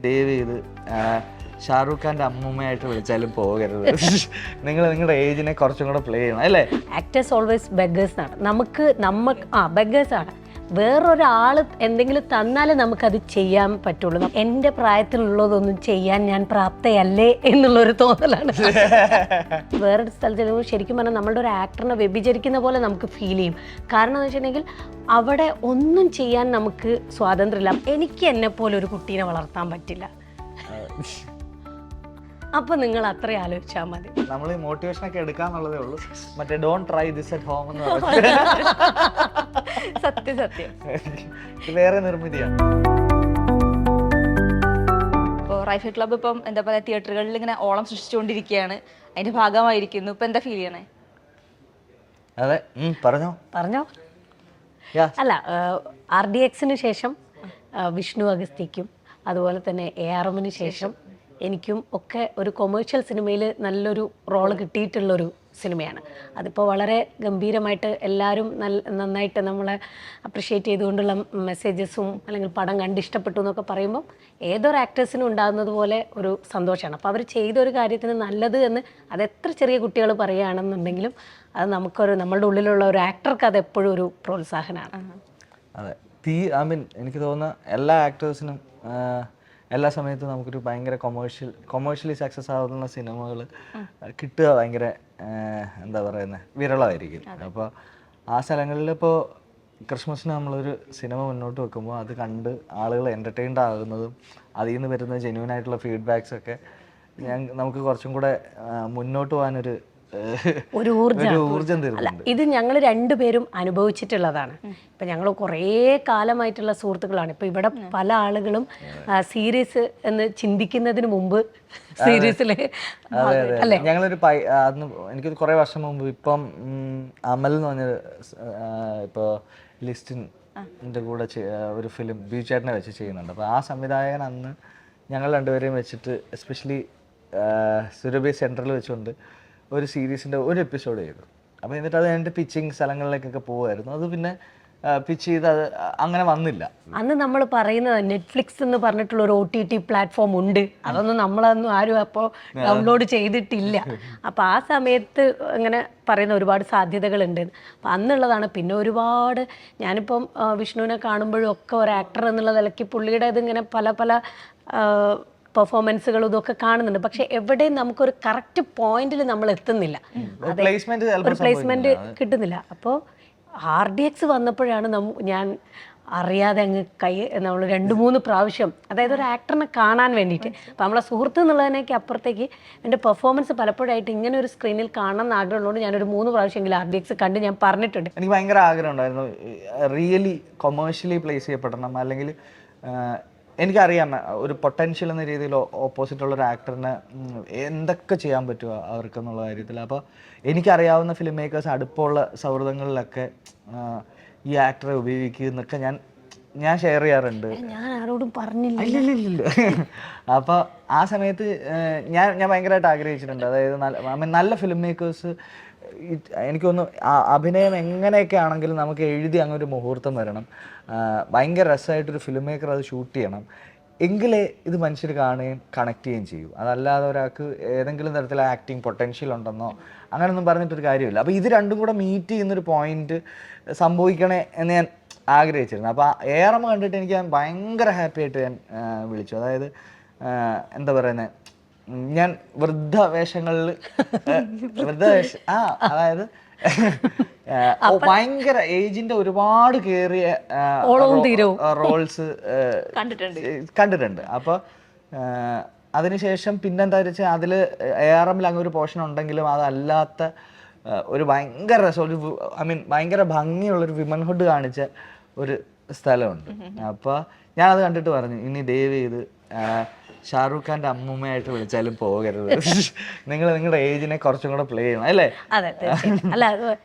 ദയവ് ചെയ്ത് ഷാറൂഖ് ഖാന്റെ അമ്മൂമ്മയായിട്ട് വിളിച്ചാലും പോകരുത്. നിങ്ങൾ നിങ്ങളുടെ ഏജിനെ കുറച്ചും കൂടെ പ്ലേ ചെയ്യണം അല്ലേ? ആക്ടേഴ്സ് ഓൾവേസ് ബെഗേഴ്സ് ആണ് നമുക്ക് നമുക്ക് ആ ബെഗേഴ്സ് ആണ്. വേറൊരാൾ എന്തെങ്കിലും തന്നാലേ നമുക്കത് ചെയ്യാൻ പറ്റുള്ളൂ. എന്റെ പ്രായത്തിലുള്ളതൊന്നും ചെയ്യാൻ ഞാൻ പ്രാപ്തയല്ലേ എന്നുള്ളൊരു തോന്നലാണ്. വേറൊരു സ്ഥലത്ത് ചെല്ലുമ്പോൾ ശരിക്കും പറഞ്ഞാൽ നമ്മളുടെ ഒരു ആക്ടറിനെ വ്യഭിചരിക്കുന്ന പോലെ നമുക്ക് ഫീൽ ചെയ്യും. കാരണം എന്ന് വെച്ചിട്ടുണ്ടെങ്കിൽ അവിടെ ഒന്നും ചെയ്യാൻ നമുക്ക് സ്വാതന്ത്ര്യമില്ല. എനിക്ക് എന്നെ പോലെ ഒരു കുട്ടീനെ വളർത്താൻ പറ്റില്ല. അപ്പം നിങ്ങൾ അത്ര ആലോചിച്ചാൽ മതി. നമ്മൾ ഈ മോട്ടിവേഷൻ ഒക്കെ എടുക്കാന്നുള്ളതേ ഉള്ളൂ. മറ്റേ don't try this at home എന്ന് പറഞ്ഞത് സത്യം സത്യം. ഇത് വേറെ നിർമ്മിതിയാണ് ഇപ്പോൾ റൈഫിൾ ക്ലബ്ബ് ഇപ്പം എന്താ പറയുക തിയേറ്ററുകളിൽ ഇങ്ങനെ ഓളം സൃഷ്ടിച്ചുകൊണ്ടിരിക്കുകയാണ്. അതിന്റെ ഭാഗമായിരിക്കുന്നു. ഇപ്പം എന്താ ഫീൽ ചെയ്യണേ? അതെ പറഞ്ഞോ. പറഞ്ഞോ? യാ അല്ല ആർ ഡി എക്സിന് ശേഷം വിഷ്ണു അഗസ്തിക്കും അതുപോലെ തന്നെ എ ആർ എമ്മിന് ശേഷം എനിക്കും ഒക്കെ ഒരു കൊമേഴ്ഷ്യൽ സിനിമയിൽ നല്ലൊരു റോൾ കിട്ടിയിട്ടുള്ളൊരു സിനിമയാണ് അതിപ്പോൾ വളരെ ഗംഭീരമായിട്ട് എല്ലാവരും നല്ല നന്നായിട്ട് നമ്മളെ അപ്രിഷ്യേറ്റ് ചെയ്തുകൊണ്ടുള്ള മെസ്സേജസും അല്ലെങ്കിൽ പടം കണ്ടിഷ്ടപ്പെട്ടു എന്നൊക്കെ പറയുമ്പോൾ ഏതൊരു ആക്ടേഴ്സിനും ഉണ്ടാകുന്നത് പോലെ ഒരു സന്തോഷമാണ് അപ്പോൾ അവർ ചെയ്ത ഒരു കാര്യത്തിന് നല്ലത് എന്ന് അത് എത്ര ചെറിയ കുട്ടികൾ പറയുകയാണെന്നുണ്ടെങ്കിലും അത് നമുക്കൊരു നമ്മളുടെ ഉള്ളിലുള്ള ഒരു ആക്ടർക്ക് അത് എപ്പോഴും ഒരു പ്രോത്സാഹനമാണ്. അതെ. തീ ഐ മീൻ എനിക്ക് തോന്നുന്ന എല്ലാ ആക്ടേഴ്സിനും എല്ലാ സമയത്തും നമുക്കൊരു ഭയങ്കര കൊമേഴ്ഷ്യൽ കൊമേഴ്ഷ്യലി സക്സസ് ആവുന്ന സിനിമകൾ കിട്ടുക ഭയങ്കര എന്താ പറയുന്നത് വിരളമായിരിക്കും. അപ്പോൾ ആ സ്ഥലങ്ങളിൽ ഇപ്പോൾ ക്രിസ്മസിന് നമ്മളൊരു സിനിമ മുന്നോട്ട് വെക്കുമ്പോൾ അത് കണ്ട് ആളുകൾ എന്റർടൈൻഡ് ആകുന്നതും അതിൽ നിന്ന് വരുന്ന ജെന്യൂൻ ആയിട്ടുള്ള ഫീഡ്ബാക്സ് ഒക്കെ ഞാൻ നമുക്ക് കുറച്ചും കൂടെ മുന്നോട്ട് പോകാനൊരു ഒരു ഊർജം. അല്ല ഇത് ഞങ്ങൾ രണ്ടുപേരും അനുഭവിച്ചിട്ടുള്ളതാണ്. ഇപ്പം ഞങ്ങൾ കുറേ കാലമായിട്ടുള്ള സുഹൃത്തുക്കളാണ്. ഇപ്പം ഇവിടെ പല ആളുകളും സീരീസ് എന്ന് ചിന്തിക്കുന്നതിന് മുമ്പ് സീരീസിൽ അല്ലേ? ഞങ്ങളൊരു അന്ന് എനിക്ക് കുറേ വർഷം മുമ്പ് ഇപ്പം അമൽ എന്ന് പറഞ്ഞ ഇപ്പോൾ ലിസ്റ്റിന്റെ കൂടെ ഒരു ഫിലിം ബീച്ചേട്ടനെ വെച്ച് ചെയ്യുന്നുണ്ട്. അപ്പോൾ ആ സംവിധായകൻ അന്ന് ഞങ്ങൾ രണ്ടുപേരെയും വെച്ചിട്ട് എസ്പെഷ്യലി സുരഭി സെന്ററിൽ വെച്ചുകൊണ്ട് ഒരു സീരീസിന്റെ ഒരു എപ്പിസോഡ് ചെയ്തു. അപ്പോൾ എന്നിട്ട് അത് എന്റെ പിച്ചിങ് സ്ഥലങ്ങളിലേക്കൊക്കെ പോകുമായിരുന്നു അത് പിന്നെ പിച്ച് ചെയ്ത് അത് അങ്ങനെ വന്നില്ല. അന്ന് നമ്മൾ പറയുന്നത് നെറ്റ്ഫ്ലിക്സ് എന്ന് പറഞ്ഞിട്ടുള്ള ഒരു ഒ ടി ടി പ്ലാറ്റ്ഫോം ഉണ്ട്. അതൊന്നും നമ്മളൊന്നും ആരും അപ്പോൾ ഡൗൺലോഡ് ചെയ്തിട്ടില്ല. അപ്പോൾ ആ സമയത്ത് അങ്ങനെ പറയുന്ന ഒരുപാട് സാധ്യതകളുണ്ട്. അപ്പം അന്നുള്ളതാണ്. പിന്നെ ഒരുപാട് ഞാനിപ്പം വിഷ്ണുവിനെ കാണുമ്പോഴും ഒക്കെ ഒരു ആക്ടർ എന്നുള്ള നിലയ്ക്ക് പുള്ളിയുടെ ഇതിങ്ങനെ പല പല പെർഫോമൻസുകളും ഇതൊക്കെ കാണുന്നുണ്ട്. പക്ഷെ എവിടെയും നമുക്കൊരു കറക്റ്റ് പോയിന്റിൽ നമ്മൾ എത്തുന്നില്ല. പ്ലേസ്മെന്റ് ഒരു പ്ലേസ്മെന്റ് കിട്ടുന്നില്ല. അപ്പോൾ ആർ ഡി എക്സ് വന്നപ്പോഴാണ് ഞാൻ അറിയാതെ അങ്ങ് കൈ നമ്മൾ രണ്ട് മൂന്ന് പ്രാവശ്യം അതായത് ഒരു ആക്ടറിനെ കാണാൻ വേണ്ടിയിട്ട്. അപ്പോൾ നമ്മളെ സുഹൃത്ത് എന്നുള്ളതിനേക്ക് അപ്പുറത്തേക്ക് എന്റെ പെർഫോമൻസ് പലപ്പോഴായിട്ട് ഇങ്ങനെ ഒരു സ്ക്രീനിൽ കാണണം എന്ന് ആഗ്രഹമുള്ളതുകൊണ്ട് ഞാനൊരു മൂന്ന് പ്രാവശ്യമെങ്കിലും ആർ ഡി എക്സ് കണ്ട് ഞാൻ പറഞ്ഞിട്ടുണ്ട്. എനിക്ക് ഭയങ്കര ആഗ്രഹം ഉണ്ടായിരുന്നു റിയലി കൊമേഴ്ഷ്യലി പ്ലേസ് ചെയ്യപ്പെടണം. അല്ലെങ്കിൽ എനിക്കറിയാം ഒരു പൊട്ടൻഷ്യൽ എന്ന രീതിയിൽ ഓപ്പോസിറ്റ് ഉള്ള ഒരു ആക്ടറിന് എന്തൊക്കെ ചെയ്യാൻ പറ്റുമോ അവർക്ക് എന്നുള്ള കാര്യത്തിൽ. അപ്പോൾ എനിക്കറിയാവുന്ന ഫിലിം മേക്കേഴ്സ് അടുപ്പമുള്ള സൗഹൃദങ്ങളിലൊക്കെ ഈ ആക്ടറെ ഉപയോഗിക്കുന്നൊക്കെ ഞാൻ ഞാൻ ഷെയർ ചെയ്യാറുണ്ട്. ഞാൻ ആരോടും പറഞ്ഞില്ല. അപ്പോൾ ആ സമയത്ത് ഞാൻ ഞാൻ ഭയങ്കരമായിട്ട് ആഗ്രഹിച്ചിട്ടുണ്ട്. അതായത് നല്ല നല്ല ഫിലിം മേക്കേഴ്സ് എനിക്ക് തോന്നുന്നു അഭിനയം എങ്ങനെയൊക്കെ ആണെങ്കിലും നമുക്ക് എഴുതി അങ്ങൊരു മുഹൂർത്തം വരണം. ഭയങ്കര രസമായിട്ടൊരു ഫിലിം മേക്കർ അത് ഷൂട്ട് ചെയ്യണം. എങ്കിലേ ഇത് മനുഷ്യർ കാണുകയും കണക്ട് ചെയ്യുകയും ചെയ്യൂ. അതല്ലാതെ ഒരാൾക്ക് ഏതെങ്കിലും തരത്തിൽ ആക്ടിങ് പൊട്ടൻഷ്യൽ ഉണ്ടെന്നോ അങ്ങനെയൊന്നും പറഞ്ഞിട്ടൊരു കാര്യമില്ല. അപ്പോൾ ഇത് രണ്ടും കൂടെ മീറ്റ് ചെയ്യുന്നൊരു പോയിന്റ് സംഭവിക്കണേ എന്ന് ഞാൻ ആഗ്രഹിച്ചിരുന്നു. അപ്പോൾ ഏറെ കണ്ടിട്ട് എനിക്ക് ഞാൻ ഭയങ്കര ഹാപ്പി ആയിട്ട് ഞാൻ വിളിച്ചു. അതായത് എന്താ പറയുന്നത് ഞാൻ വൃദ്ധ വേഷങ്ങളിൽ വൃദ്ധ വേഷ ആ അതായത് ഭയങ്കര ഏജിന്റെ ഒരുപാട് കേറിയ റോൾസ് കണ്ടിട്ടുണ്ട്. അപ്പൊ അതിനുശേഷം പിന്നെന്താ വെച്ചാൽ അതിൽ എ ആർ എമ്മിൽ അങ്ങ് ഒരു പോർഷൻ ഉണ്ടെങ്കിലും അതല്ലാത്ത ഒരു ഭയങ്കര രസം ഒരു ഐ മീൻ ഭയങ്കര ഭംഗിയുള്ളൊരു വിമൻഹുഡ് കാണിച്ച ഒരു സ്ഥലമുണ്ട്. അപ്പോൾ അത് കണ്ടിട്ട് പറഞ്ഞു ഇനി ദയവ് ചെയ്ത് ഷാറൂഖ് ഖാന്റെ അമ്മൂമ്മയായിട്ട് വിളിച്ചാലും പോകരുത്. നിങ്ങൾ നിങ്ങളുടെ ഏജിനെ കുറച്ചും കൂടെ പ്ലേ ചെയ്യണം അല്ലേ? അതെ. അല്ല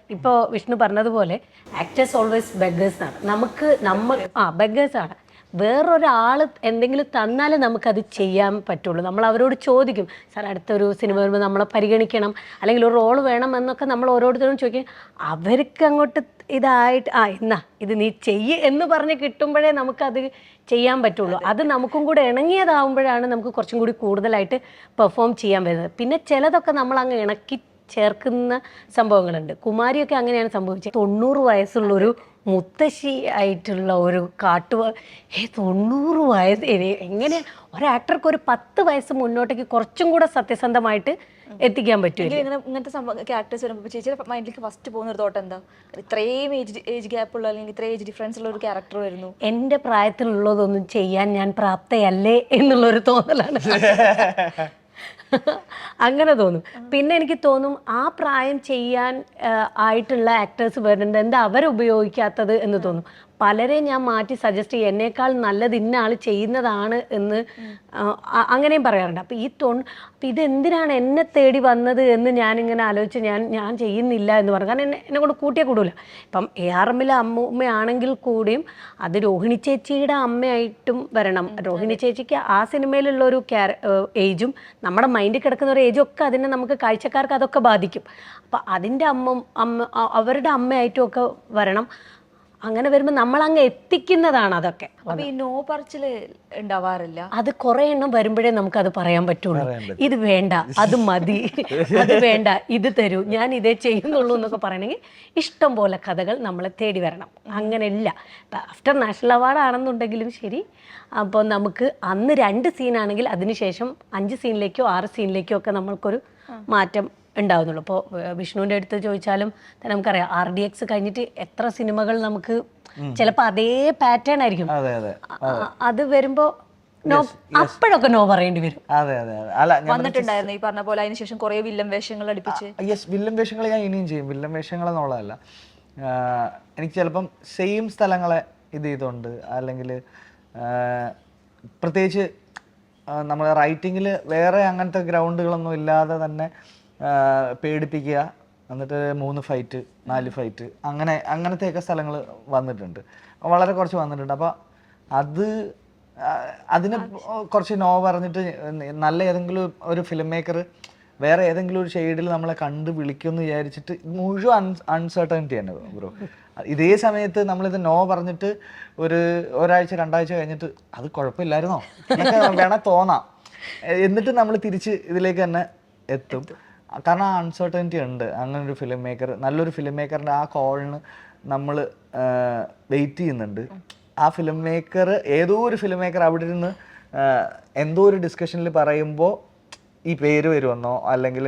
ഇപ്പോ വിഷ്ണു പറഞ്ഞതുപോലെ ആക്ടേഴ്സ് ഓൾവേസ് ബെഗേഴ്സ് ആണ്. നമുക്ക് നമ്മൾ ആ ബെഗേഴ്സ് ആണ്. വേറൊരാൾ എന്തെങ്കിലും തന്നാലേ നമുക്കത് ചെയ്യാൻ പറ്റുള്ളൂ. നമ്മൾ അവരോട് ചോദിക്കും സാർ അടുത്തൊരു സിനിമ വരുമ്പോൾ നമ്മളെ പരിഗണിക്കണം. അല്ലെങ്കിൽ ഒരു റോൾ വേണം എന്നൊക്കെ നമ്മൾ ഓരോരുത്തരും ചോദിക്കും. അവർക്ക് അങ്ങോട്ട് ഇതായിട്ട് ആ എന്നാ ഇത് നീ ചെയ്യ് എന്ന് പറഞ്ഞ് കിട്ടുമ്പോഴേ നമുക്കത് ചെയ്യാൻ പറ്റുള്ളൂ. അത് നമുക്കും കൂടെ ഇണങ്ങിയതാവുമ്പോഴാണ് നമുക്ക് കുറച്ചും കൂടി കൂടുതലായിട്ട് പെർഫോം ചെയ്യാൻ വരുന്നത്. പിന്നെ ചിലതൊക്കെ നമ്മൾ അങ്ങ് ഇണക്കി ചേർക്കുന്ന സംഭവങ്ങളുണ്ട്. കുമാരിയൊക്കെ അങ്ങനെയാണ് സംഭവിച്ചത്. തൊണ്ണൂറ് വയസ്സുള്ളൊരു മുത്തശ്ശി ആയിട്ടുള്ള ഒരു കാട്ടു ഏ തൊണ്ണൂറ് വയസ്സ്. എങ്ങനെ ഒരു ആക്ടർക്ക് ഒരു പത്ത് വയസ്സ് മുന്നോട്ടേക്ക് കുറച്ചും കൂടെ സത്യസന്ധമായിട്ട് എത്തിക്കാൻ പറ്റും ഇങ്ങനത്തെ സംഭവം ക്യാരക്ടേഴ്സ് വരുമ്പോൾ ചേച്ചിയുടെ മൈൻഡിലേക്ക് ഫസ്റ്റ് പോകുന്ന ഒരു തോട്ടം എന്താ? ഇത്രയും ഏജ് ഏജ് ഗ്യാപ്പ് ഉള്ള അല്ലെങ്കിൽ ഇത്രയും ഏജ് ഡിഫറൻസ് ഉള്ള ഒരു ക്യാരക്ടർ വരുന്നു. എന്റെ പ്രായത്തിലുള്ളതൊന്നും ചെയ്യാൻ ഞാൻ പ്രാപ്തയല്ലേ എന്നുള്ളൊരു തോന്നലാണ്. അങ്ങനെ തോന്നും. പിന്നെ എനിക്ക് തോന്നും ആ പ്രായം ചെയ്യാൻ ആയിട്ടുള്ള ആക്ടേഴ്സ് വരുന്നുണ്ട് എന്താ അവരുപയോഗിക്കാത്തത് എന്ന് തോന്നും. പലരെ ഞാൻ മാറ്റി സജസ്റ്റ് ചെയ്യും. എന്നേക്കാൾ നല്ലത് ഇന്ന ആൾ ചെയ്യുന്നതാണ് എന്ന് അങ്ങനെയും പറയാറുണ്ട്. അപ്പം ഈ തൊണ് അപ്പം ഇതെന്തിനാണ് എന്നെ തേടി വന്നത് എന്ന് ഞാനിങ്ങനെ ആലോചിച്ച് ഞാൻ ഞാൻ ചെയ്യുന്നില്ല എന്ന് പറഞ്ഞു. കാരണം എന്നെ എന്നെ കൊണ്ട് കൂട്ടിയേ കൂടൂല. ഇപ്പം എ ആർ എമ്മിലെ അമ്മൂമ്മയാണെങ്കിൽ കൂടിയും അത് രോഹിണി ചേച്ചിയുടെ അമ്മയായിട്ടും വരണം. രോഹിണി ചേച്ചിക്ക് ആ സിനിമയിലുള്ള ഒരു ക്യാര ഏജും നമ്മുടെ മൈൻഡിൽ കിടക്കുന്ന ഒരു ഏജും ഒക്കെ അതിനെ നമുക്ക് കാഴ്ചക്കാർക്ക് അതൊക്കെ ബാധിക്കും. അപ്പം അതിന്റെ അമ്മ അമ്മ അവരുടെ അമ്മയായിട്ടും ഒക്കെ വരണം. അങ്ങനെ വരുമ്പോൾ നമ്മൾ അങ്ങ് എത്തിക്കുന്നതാണ് അതൊക്കെ. അപ്പൊ ഈ നോ പറച്ചിൽ ഉണ്ടാവാറില്ല? അത് കുറെ എണ്ണം വരുമ്പോഴേ നമുക്ക് അത് പറയാൻ പറ്റുള്ളൂ ഇത് വേണ്ട അത് മതി അത് വേണ്ട ഇത് തരൂ ഞാൻ ഇതേ ചെയ്യുന്നുള്ളൂ എന്നൊക്കെ പറയണമെങ്കിൽ ഇഷ്ടം പോലെ കഥകൾ നമ്മളെ തേടി വരണം. അങ്ങനെയല്ല. ആഫ്റ്റർ നാഷണൽ അവാർഡ് ആണെന്നുണ്ടെങ്കിലും ശരി. അപ്പോൾ നമുക്ക് അന്ന് രണ്ട് സീനാണെങ്കിൽ അതിനുശേഷം അഞ്ച് സീനിലേക്കോ ആറ് സീനിലേക്കോ ഒക്കെ നമ്മൾക്കൊരു മാറ്റം ഉണ്ടാവുന്നുള്ളൂ. അപ്പോൾ വിഷ്ണുവിന്റെ അടുത്ത് ചോദിച്ചാലും തന്നെ നമുക്കറിയാം ആർ ഡി എക്സ് കഴിഞ്ഞിട്ട് എത്ര സിനിമകൾ നമുക്ക് ചിലപ്പോൾ അതേ പാറ്റേൺ ആയിരിക്കും. അതെ അതെ. അത്. വരുമ്പോ നോ അപ്പോഴൊക്കെ നോ പറയേണ്ടി വരും. അതെ അതെ അതെ. അല്ല ഞാൻ വന്നിട്ടുണ്ടായിരുന്നു ഈ പറഞ്ഞ പോലെ അതിനുശേഷം കുറെ വില്ലൻ വേഷങ്ങൾ അടുപ്പിച്ച്. യെസ് വില്ലൻ വേഷങ്ങൾ ഞാൻ ഇനിയും ചെയ്യും. വില്ലൻ വേഷങ്ങൾ എന്നുള്ളതല്ല. എനിക്ക് ചിലപ്പം സെയിം സ്ഥലങ്ങളെ ഇത് ചെയ്തുകൊണ്ട് അല്ലെങ്കിൽ പ്രത്യേകിച്ച് നമ്മൾ റൈറ്റിങ്ങിൽ വേറെ അങ്ങനത്തെ ഗ്രൗണ്ടുകളൊന്നും ഇല്ലാതെ തന്നെ പേടിപ്പിക്കുക. എന്നിട്ട് മൂന്ന് ഫൈറ്റ് നാല് ഫൈറ്റ് അങ്ങനെ അങ്ങനത്തെയൊക്കെ സ്ഥലങ്ങൾ വന്നിട്ടുണ്ട്. വളരെ കുറച്ച് വന്നിട്ടുണ്ട്. അപ്പോൾ അത് അതിന് കുറച്ച് നോ പറഞ്ഞിട്ട് നല്ല ഏതെങ്കിലും ഒരു ഫിലിം മേക്കർ വേറെ ഏതെങ്കിലും ഒരു ഷെയ്ഡിൽ നമ്മളെ കണ്ട് വിളിക്കുമെന്ന് വിചാരിച്ചിട്ട് മുഴുവൻ അൺസർട്ടനിറ്റി തന്നെ ബ്രോ ഇതേ സമയത്ത് നമ്മളിത് നോ പറഞ്ഞിട്ട് ഒരു ഒരാഴ്ച രണ്ടാഴ്ച കഴിഞ്ഞിട്ട് അത് കുഴപ്പമില്ലായിരുന്നോ? എന്നൊക്കെ വേണേൽ തോന്നാം. എന്നിട്ട് നമ്മൾ തിരിച്ച് ഇതിലേക്ക് തന്നെ എത്തും. കാരണം ആ അൺസർട്ടനിറ്റി ഉണ്ട്. അങ്ങനെ ഒരു ഫിലിം മേക്കർ നല്ലൊരു ഫിലിം മേക്കറിന്റെ ആ കോളിന് നമ്മൾ വെയിറ്റ് ചെയ്യുന്നുണ്ട്. ആ ഫിലിം മേക്കർ ഏതോ ഒരു ഫിലിം മേക്കർ അവിടെ ഇരുന്ന് എന്തോ ഒരു ഡിസ്കഷനിൽ പറയുമ്പോൾ ഈ പേര് വരുമെന്നോ അല്ലെങ്കിൽ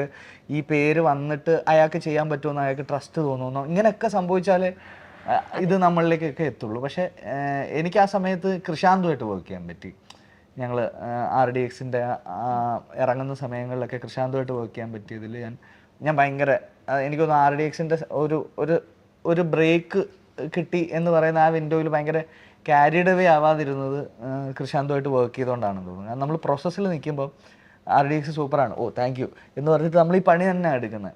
ഈ പേര് വന്നിട്ട് അയാൾക്ക് ചെയ്യാൻ പറ്റുമെന്നോ അയാൾക്ക് ട്രസ്റ്റ് തോന്നുമെന്നോ ഇങ്ങനെയൊക്കെ സംഭവിച്ചാലേ ഇത് നമ്മളിലേക്കൊക്കെ എത്തുള്ളൂ. പക്ഷേ എനിക്ക് ആ സമയത്ത് കൃഷാന്തുമായിട്ട് വർക്ക് ചെയ്യാൻ പറ്റി. ഞങ്ങൾ ആർ ഡി എക്സിന്റെ ഇറങ്ങുന്ന സമയങ്ങളിലൊക്കെ കൃഷാന്തുമായിട്ട് വർക്ക് ചെയ്യാൻ പറ്റിയതിൽ ഞാൻ ഞാൻ ഭയങ്കര എനിക്കൊന്ന് ആർ ഡി എക്സിന്റെ ഒരു ഒരു ഒരു ബ്രേക്ക് കിട്ടി എന്ന് പറയുന്ന ആ വിൻഡോയിൽ ഭയങ്കര ക്യാരിഡ് വേ ആവാതിരുന്നത് കൃഷാന്തമായിട്ട് കൃഷാന്തുമായിട്ട് വർക്ക് ചെയ്തുകൊണ്ടാണെന്ന് തോന്നുന്നു. നമ്മൾ പ്രോസസ്സിൽ നിൽക്കുമ്പോൾ ആർ ഡി എക്സ് സൂപ്പറാണ്. ഓ താങ്ക് യു എന്ന് പറഞ്ഞിട്ട് നമ്മൾ ഈ പണി തന്നെ എടുക്കുന്നത്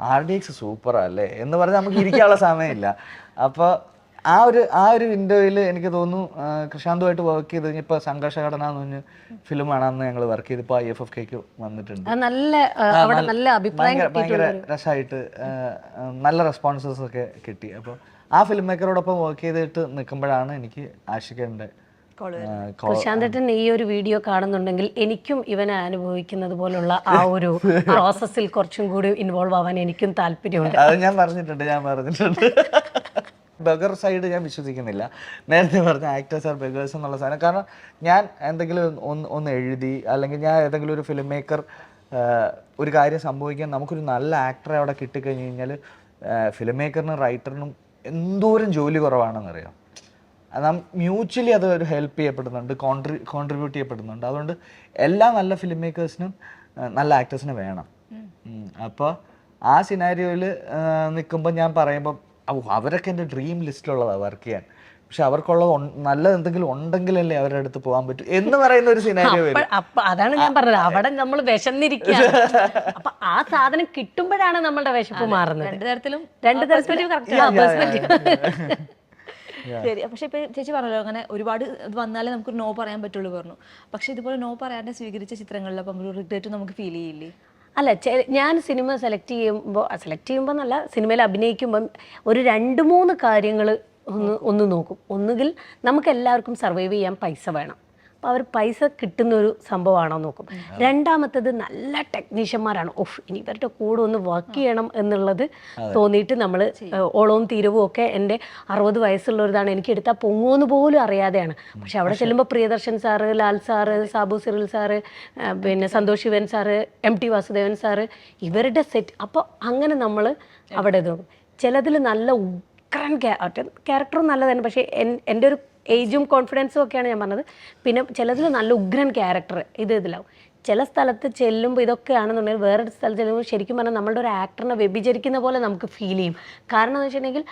ആർ ഡി എക്സ് സൂപ്പറാ അല്ലേ? എന്ന് പറഞ്ഞാൽ നമുക്ക് ഇരിക്കാനുള്ള സമയമില്ല. അപ്പോൾ ആ ഒരു ആ ഒരു വിൻഡോയിൽ എനിക്ക് തോന്നുന്നു കൃഷാന്തുമായിട്ട് വർക്ക് ചെയ്ത് കഴിഞ്ഞപ്പോ സംഘർഷഘടന എന്ന് പറഞ്ഞ ഫിലിമാണ് അന്ന് ഞങ്ങൾ വർക്ക് ചെയ്തപ്പോൾ ഐ എഫ് എഫ് കെക്ക് വന്നിട്ടുണ്ട്. നല്ല നല്ല അഭിപ്രായം ഭയങ്കര ഭയങ്കര രസമായിട്ട് നല്ല റെസ്പോൺസസ് ഒക്കെ കിട്ടി. അപ്പോൾ ആ ഫിലിം മേക്കറോടൊപ്പം വർക്ക് ചെയ്തിട്ട് നിൽക്കുമ്പോഴാണ് എനിക്ക് ആശിക്കേണ്ടത് പ്രശാന്തട്ടൻ ഈ ഒരു വീഡിയോ കാണുന്നുണ്ടെങ്കിൽ എനിക്കും ഇവനെ അനുഭവിക്കുന്നത് പോലുള്ള ആ ഒരു പ്രോസസ്സിൽ കുറച്ചും കൂടി ഇൻവോൾവ് ആവാൻ എനിക്കും താല്പര്യമുണ്ട്. അത് ഞാൻ പറഞ്ഞിട്ടുണ്ട് ഞാൻ പറഞ്ഞിട്ടുണ്ട്. ബഗർ സൈഡ് ഞാൻ വിശ്വസിക്കുന്നില്ല. നേരത്തെ പറഞ്ഞ ആക്ടേഴ്സ് ആർ ബഗേഴ്സ് എന്നുള്ള സാധനം. കാരണം ഞാൻ എന്തെങ്കിലും ഒന്ന് ഒന്ന് എഴുതി അല്ലെങ്കിൽ ഞാൻ ഏതെങ്കിലും ഒരു ഫിലിം മേക്കർ ഒരു കാര്യം സംഭവിക്കാൻ നമുക്കൊരു നല്ല ആക്ടറെ അവിടെ കിട്ടിക്കഴിഞ്ഞ് കഴിഞ്ഞാൽ ഫിലിം മേക്കറിനും റൈറ്ററിനും എന്തോരം ജോലി കുറവാണെന്നറിയാം. നാം മ്യൂച്വലി അത് ഒരു ഹെൽപ്പ് ചെയ്യപ്പെടുന്നുണ്ട് കോൺട്രി കോൺട്രിബ്യൂട്ട് ചെയ്യപ്പെടുന്നുണ്ട്. അതുകൊണ്ട് എല്ലാ നല്ല ഫിലിം മേക്കേഴ്സിനും നല്ല ആക്ടേഴ്സിനും വേണം. അപ്പോൾ ആ സിനാരിയോയിൽ നിൽക്കുമ്പോൾ ഞാൻ പറയുമ്പോൾ അവരൊക്കെ എന്റെ ഡ്രീം ലിസ്റ്റിലുള്ളതാണ് വർക്ക് ചെയ്യാൻ. പക്ഷെ അവർക്കുള്ളത് നല്ല നല്ലത് എന്തെങ്കിലും ഉണ്ടെങ്കിലല്ലേ അവരുടെ അടുത്ത് പോകാൻ പറ്റൂ എന്ന് പറയുന്ന ഒരു സിനാരിയോ അതാണ് ഞാൻ പറഞ്ഞത്. അവിടെ നമ്മൾ വിശന്നിരിക്കുക അപ്പൊ ആ സാധനം കിട്ടുമ്പോഴാണ് നമ്മളുടെ വിശപ്പ് മാറുന്നത്. രണ്ടു തരത്തിലും രണ്ട് തരത്തിലും. ശരി പക്ഷെ ഇപ്പൊ ചേച്ചി പറഞ്ഞല്ലോ അങ്ങനെ ഒരുപാട് ഇത് വന്നാലേ നമുക്ക് നോ പറയാൻ പറ്റുള്ളൂ പറഞ്ഞു. പക്ഷെ ഇതുപോലെ നോ പറയാതെ സ്വീകരിച്ച ചിത്രങ്ങളിൽ അപ്പം ഒരു റിഗ്രറ്റ് നമുക്ക് ഫീൽ ചെയ്യില്ലേ? അല്ല ഞാൻ സിനിമ സെലക്ട് ചെയ്യുമ്പോൾ സെലക്ട് ചെയ്യുമ്പോൾ എന്നല്ല സിനിമയിൽ അഭിനയിക്കുമ്പം ഒരു രണ്ട് മൂന്ന് കാര്യങ്ങൾ ഒന്ന് ഒന്ന് നോക്കും. ഒന്നുകിൽ നമുക്ക് എല്ലാവർക്കും സർവൈവ് ചെയ്യാൻ പൈസ വേണം. അപ്പോൾ അവർ പൈസ കിട്ടുന്ന ഒരു സംഭവമാണോ നോക്കും. രണ്ടാമത്തത് നല്ല ടെക്നീഷ്യന്മാരാണ് ഓഫ് ഇനി ഇവരുടെ കൂടെ ഒന്ന് വർക്ക് ചെയ്യണം എന്നുള്ളത് തോന്നിയിട്ട് നമ്മൾ ഓളവും തീരവും ഒക്കെ എന്റെ അറുപത് വയസ്സുള്ളവരിതാണ്. എനിക്ക് എടുത്താൽ പൊങ്ങുമെന്ന് പോലും അറിയാതെയാണ്. പക്ഷെ അവിടെ ചെല്ലുമ്പോൾ Priyadarshan sir Lal sir Sabu Cyril sir പിന്നെ Santosh Sivan sir M T Vasudevan sir ഇവരുടെ സെറ്റ് അപ്പോൾ അങ്ങനെ നമ്മൾ അവിടെ ഇത് നോക്കും ചിലതിൽ നല്ല ഉക്രൻ ക്യാരക്ടറും നല്ലതാണ് പക്ഷേ എൻ- എന്റെ ഒരു ഏജും കോൺഫിഡൻസും ഒക്കെയാണ് ഞാൻ പറഞ്ഞത്. പിന്നെ ചിലതിൽ നല്ല ഉഗ്രൻ ക്യാരക്ടർ ഇത് ഇതിലാവും. ചില സ്ഥലത്ത് ചെല്ലുമ്പോൾ ഇതൊക്കെയാണെന്നുണ്ടെങ്കിൽ വേറൊരു സ്ഥലത്ത് ചെല്ലുമ്പോൾ ശരിക്കും പറഞ്ഞാൽ നമ്മളുടെ ഒരു ആക്ടറിനെ വ്യഭിചരിക്കുന്ന പോലെ നമുക്ക് ഫീൽ ചെയ്യും. കാരണം എന്ന് വെച്ചിട്ടുണ്ടെങ്കിൽ